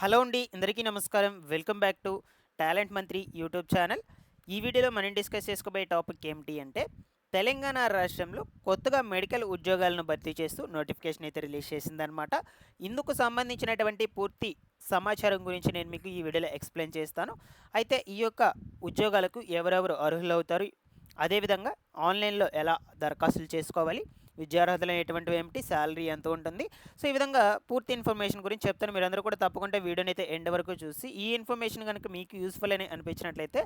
Hello అండి అందరికీ నమస్కారం. Welcome back to talent Mantri YouTube channel. ఈ వీడియోలో మనం డిస్కస్ చేసుకోబోయే టాపిక్ ఏమిటి అంటే తెలంగాణ రాష్ట్రంలో కొత్తగా మెడికల్ ఉద్యోగాలను భర్తీ చేస్తూ నోటిఫికేషన్ అయితే రిలీజ్ చేసిందనమాట ఇందుకు సంబంధించినటువంటి పూర్తి సమాచారం గురించి నేను మీకు ఈ వీడియోలో ఎక్స్ప్లెయిన్ చేస్తాను. అయితే ఈ యొక్క ఉద్యోగాలకు ఎవరెవరు అర్హులవుతారు? అదేవిధంగా ఆన్లైన్లో ఎలా దరఖాస్తులు చేసుకోవాలి? విద్యార్హతలు అనేటువంటివి ఏమిటి? శాలరీ ఎంత ఉంటుంది? సో ఈ విధంగా పూర్తి ఇన్ఫర్మేషన్ గురించి చెప్తాను. మీరందరూ కూడా తప్పకుండా వీడియోని అయితే ఎండ్ వరకు చూసి ఈ ఇన్ఫర్మేషన్ కనుక మీకు యూస్ఫుల్ అని అనిపించినట్లయితే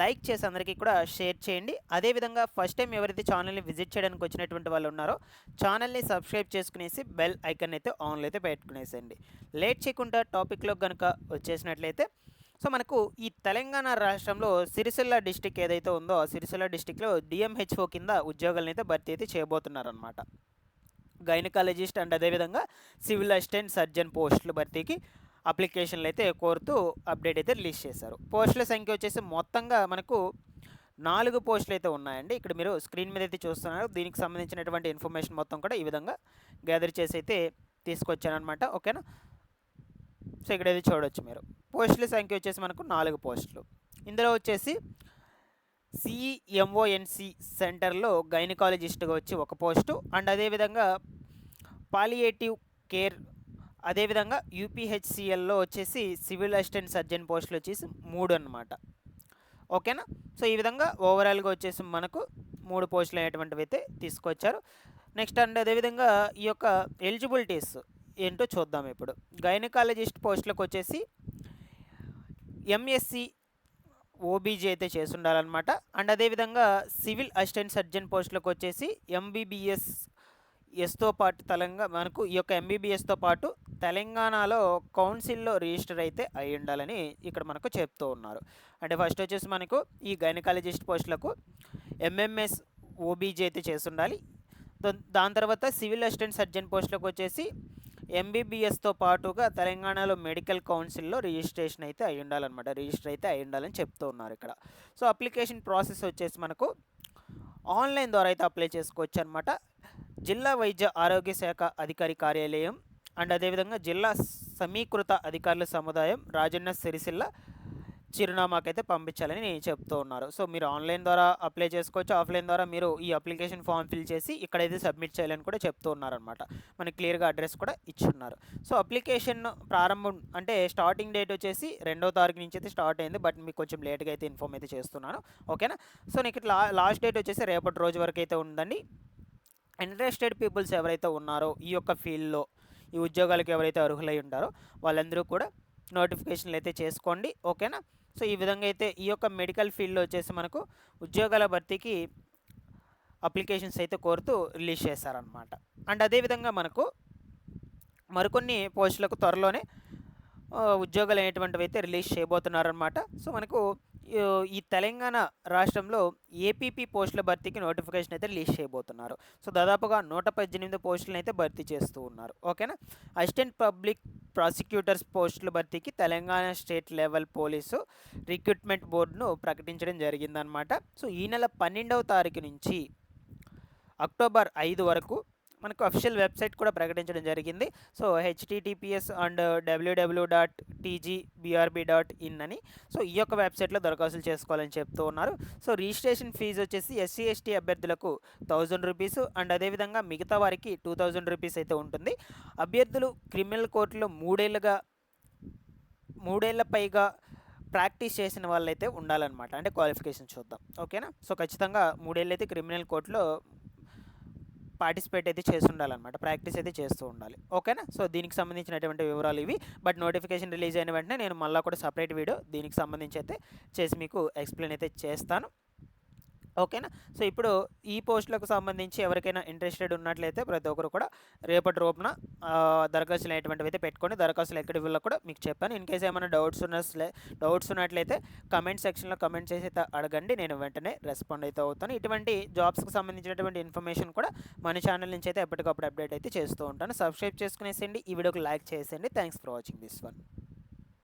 లైక్ చేసి అందరికీ కూడా షేర్ చేయండి. అదేవిధంగా ఫస్ట్ టైం ఎవరైతే ఛానల్ని విజిట్ చేయడానికి వచ్చినటువంటి వాళ్ళు ఉన్నారో ఛానల్ని సబ్స్క్రైబ్ చేసుకునేసి బెల్ ఐకన్ అయితే ఆన్లో అయితే పెట్టుకునేసేయండి. లేట్ చేయకుండా టాపిక్లో కనుక వచ్చేసినట్లయితే సో మనకు ఈ తెలంగాణ రాష్ట్రంలో సిరిసిల్ల డిస్టిక్ ఏదైతే ఉందో సిరిసిల్ల డిస్టిక్లో డిఎంహెచ్ఓ కింద ఉద్యోగాలను అయితే భర్తీ అయితే చేయబోతున్నారనమాట గైనకాలజిస్ట్ అండ్ అదేవిధంగా సివిల్ అసిస్టెంట్ సర్జన్ పోస్టుల భర్తీకి అప్లికేషన్లు అయితే కోరుతూ అప్డేట్ అయితే రిలీజ్ చేశారు. పోస్టుల సంఖ్య వచ్చేసి మొత్తంగా మనకు నాలుగు పోస్టులు అయితే ఉన్నాయండి. ఇక్కడ మీరు స్క్రీన్ మీద అయితే చూస్తున్నారు. దీనికి సంబంధించినటువంటి ఇన్ఫర్మేషన్ మొత్తం కూడా ఈ విధంగా గ్యాదర్ చేసి అయితే తీసుకొచ్చానమాట ఓకేనా? సో ఇక్కడ ఇది చూడవచ్చు మీరు. పోస్టుల సంఖ్య వచ్చేసి మనకు నాలుగు పోస్టులు. ఇందులో వచ్చేసి సిఎంఓఎన్సి సెంటర్లో గైనకాలజిస్ట్గా వచ్చి ఒక పోస్టు. అండ్ అదేవిధంగా పాలియేటివ్ కేర్ అదేవిధంగా యూపీహెచ్సిఎల్లో వచ్చేసి సివిల్ అసిస్టెంట్ సర్జన్ పోస్టులు వచ్చేసి మూడు అనమాట ఓకేనా? సో ఈ విధంగా ఓవరాల్గా వచ్చేసి మనకు మూడు పోస్టులు అనేటువంటివి అయితే తీసుకొచ్చారు. నెక్స్ట్ అండ్ అదేవిధంగా ఈ యొక్క ఎలిజిబిలిటీస్. ఏంటో చూద్దాం ఇప్పుడు. గైనకాలజిస్ట్ పోస్టులకు వచ్చేసి ఎంఎస్సి ఓబీజీ అయితే చేసి ఉండాలన్నమాట అండ్ అదేవిధంగా సివిల్ అసిస్టెంట్ సర్జన్ పోస్టులకు వచ్చేసి ఎంబీబీఎస్ ఎస్తో పాటు తెలంగాణ మనకు ఈ యొక్క ఎంబీబీఎస్తో పాటు తెలంగాణలో కౌన్సిల్లో రిజిస్టర్ అయితే అయి ఉండాలని ఇక్కడ మనకు చెప్తూ ఉన్నారు. అంటే ఫస్ట్ వచ్చేసి మనకు ఈ గైనకాలజిస్ట్ పోస్టులకు ఎంఎంఎస్ ఓబీజీ అయితే చేసి ఉండాలి దాని తర్వాత సివిల్ అసిస్టెంట్ సర్జన్ పోస్టులకు వచ్చేసి ఎంబీబీఎస్తో పాటుగా తెలంగాణలో మెడికల్ కౌన్సిల్లో రిజిస్ట్రేషన్ అయితే అయి ఉండాలన్నమాట రిజిస్టర్ అయితే అయి ఉండాలని చెప్తూ ఉన్నారు ఇక్కడ. సో అప్లికేషన్ ప్రాసెస్ వచ్చేసి మనకు ఆన్లైన్ ద్వారా అయితే అప్లై చేసుకోవచ్చు అనమాట జిల్లా వైద్య ఆరోగ్య శాఖ అధికారి కార్యాలయం అండ్ అదేవిధంగా జిల్లా సమీకృత అధికారుల సముదాయం రాజన్న సిరిసిల్ల చిరునామాకైతే పంపించాలని చెప్తూ ఉన్నారు. సో మీరు ఆన్లైన్ ద్వారా అప్లై చేసుకోవచ్చు. ఆఫ్లైన్ ద్వారా మీరు ఈ అప్లికేషన్ ఫామ్ ఫిల్ చేసి ఇక్కడైతే సబ్మిట్ చేయాలని కూడా చెప్తూ ఉన్నారనమాట మనకి క్లియర్గా అడ్రస్ కూడా ఇచ్చున్నారు. సో అప్లికేషన్ ప్రారంభం అంటే స్టార్టింగ్ డేట్ వచ్చేసి రెండో తారీఖు నుంచి అయితే స్టార్ట్ అయింది. బట్ మీకు కొంచెం లేట్గా అయితే ఇన్ఫామ్ అయితే చేస్తున్నాను. ఓకేనా? సో నీకు లా లాస్ట్ డేట్ వచ్చేసి రేపటి రోజు వరకు అయితే ఉందండి. ఇంట్రెస్టెడ్ పీపుల్స్ ఎవరైతే ఉన్నారో ఈ యొక్క ఫీల్డ్లో ఈ ఉద్యోగాలకు ఎవరైతే అర్హులై ఉంటారో వాళ్ళందరూ కూడా నోటిఫికేషన్లు అయితే చేసుకోండి ఓకేనా? సో ఈ విధంగా అయితే ఈ యొక్క మెడికల్ ఫీల్డ్లో వచ్చేసి మనకు ఉద్యోగాల భర్తీకి అప్లికేషన్స్ అయితే కోరుతూ రిలీజ్ చేశారనమాట అండ్ అదేవిధంగా మనకు మరికొన్ని పోస్టులకు త్వరలోనే ఉద్యోగాలు అనేటువంటివి అయితే రిలీజ్ చేయబోతున్నారనమాట సో మనకు ఈ తెలంగాణ రాష్ట్రంలో ఏపీపీ పోస్టుల భర్తీకి నోటిఫికేషన్ అయితే రిలీజ్ చేయబోతున్నారు. సో దాదాపుగా నూట పద్దెనిమిది పోస్టులను అయితే భర్తీ చేస్తూ ఉన్నారు ఓకేనా? అసిస్టెంట్ పబ్లిక్ ప్రాసిక్యూటర్స్ పోస్టుల భర్తీకి Telangana state level police recruitment బోర్డును ప్రకటించడం జరిగిందనమాట సో ఈ నెల పన్నెండవ తారీఖు నుంచి అక్టోబర్ ఐదు వరకు మనకు అఫిషియల్ వెబ్సైట్ కూడా ప్రకటించడం జరిగింది. So HTTPS and WW dot TGBRB dot in అని. సో ఈ యొక్క వెబ్సైట్లో దరఖాస్తులు చేసుకోవాలని చెప్తూ ఉన్నారు. సో రిజిస్ట్రేషన్ ఫీజు వచ్చేసి ఎస్సీ ఎస్టీ అభ్యర్థులకు థౌజండ్ రూపీస్ అండ్ అదేవిధంగా మిగతా వారికి టూ థౌజండ్ రూపీస్ అయితే ఉంటుంది. అభ్యర్థులు క్రిమినల్ కోర్టులో మూడేళ్ళుగా మూడేళ్ళ పైగా ప్రాక్టీస్ చేసిన వాళ్ళైతే ఉండాలన్నమాట. అంటే క్వాలిఫికేషన్ చూద్దాం. ఓకేనా? సో ఖచ్చితంగా మూడేళ్ళు అయితే క్రిమినల్ కోర్టులో పార్టిసిపేట్ అయితే చేస్తుండాలన్నమాట ప్రాక్టీస్ అయితే చేస్తూ ఉండాలి. ఓకేనా? సో దీనికి సంబంధించినటువంటి వివరాలు ఇవి. బట్ నోటిఫికేషన్ రిలీజ్ అయిన వెంటనే నేను మళ్ళీ కూడా సపరేట్ వీడియో దీనికి సంబంధించి అయితే చేసి మీకు ఎక్స్ప్లెయిన్ అయితే చేస్తాను. ఓకేనా? సో ఇప్పుడు ఈ పోస్టులకు సంబంధించి ఎవరికైనా ఇంట్రెస్టెడ్ ఉన్నట్లయితే ప్రతి ఒక్కరు కూడా రేపటి రూపున దరఖాస్తులు అనేటువంటివి అయితే పెట్టుకొని దరఖాస్తులు ఎక్కడ వీళ్ళకి కూడా మీకు చెప్పాను. ఇన్ కేసు ఏమైనా డౌట్స్ ఉన్న డౌట్స్ ఉన్నట్లయితే కమెంట్ సెక్షన్లో కమెంట్ చేసి అయితే అడగండి. నేను వెంటనే రెస్పాండ్ అయితే అవుతాను. ఇటువంటి జాబ్స్కి సంబంధించినటువంటి ఇన్ఫర్మేషన్ కూడా మన ఛానల్ నుంచి అయితే ఎప్పటికప్పుడు అప్డేట్ అయితే చేస్తూ ఉంటాను. సబ్స్క్రైబ్ చేసుకునేసేయండి. ఈ వీడియోకి లైక్ చేసేయండి. Thanks for watching this one.